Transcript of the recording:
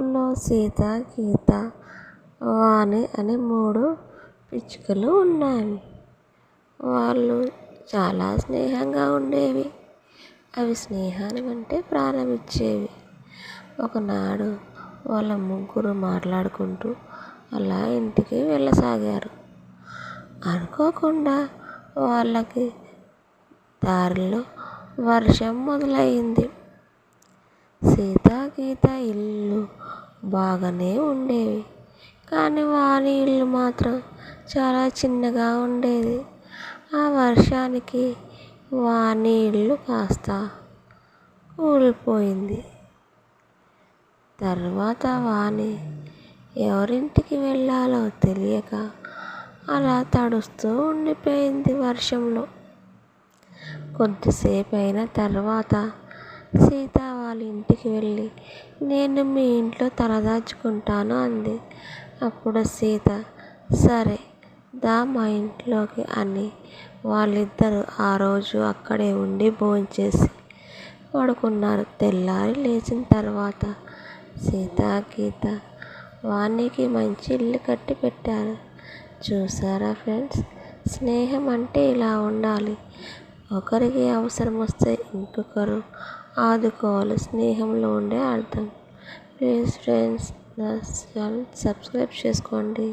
ఊళ్ళో సీత గీత వాణి అనే మూడు పిచ్చుకలు ఉన్నాయి. వాళ్ళు చాలా స్నేహంగా ఉండేవి. అవి స్నేహాన్ని అంటే ప్రారంభించేవి. ఒకనాడు వాళ్ళ ముగ్గురు మాట్లాడుకుంటూ అలా ఇంటికి వెళ్ళసాగారు. అనుకోకుండా వాళ్ళకి దారిలో వర్షం మొదలైంది. సీత గీత ఇల్లు బాగానే ఉండేవి. కానీ వారి ఇల్లు మాత్రం చాలా చిన్నగా ఉండేది. ఆ వర్షానికి వాని ఇల్లు కాస్త కూలిపోయింది. తర్వాత వాణి ఎవరింటికి వెళ్ళాలో తెలియక అలా తడుస్తూ ఉండిపోయింది వర్షంలో. కొద్దిసేపు అయిన తర్వాత సీత వాళ్ళ ఇంటికి వెళ్ళి నేను మీ ఇంట్లో తలదాచుకుంటాను అంది. అప్పుడు సీత సరే దా మా ఇంట్లోకి అని వాళ్ళిద్దరూ ఆ రోజు అక్కడే ఉండి భోంచేసి పడుకున్నారు. తెల్లారి లేచిన తర్వాత సీత గీత వానికి మంచి ఇల్లు కట్టి పెట్టారు. చూసారా ఫ్రెండ్స్ స్నేహం అంటే ఇలా ఉండాలి. ఒకరికి అవసరం వస్తే ఇంకొకరు ఆదుకోవాలి. స్నేహంలో ఉండే అర్థం. ప్లీజ్ ఫ్రెండ్స్ నా ఛానల్ సబ్స్క్రైబ్ చేసుకోండి.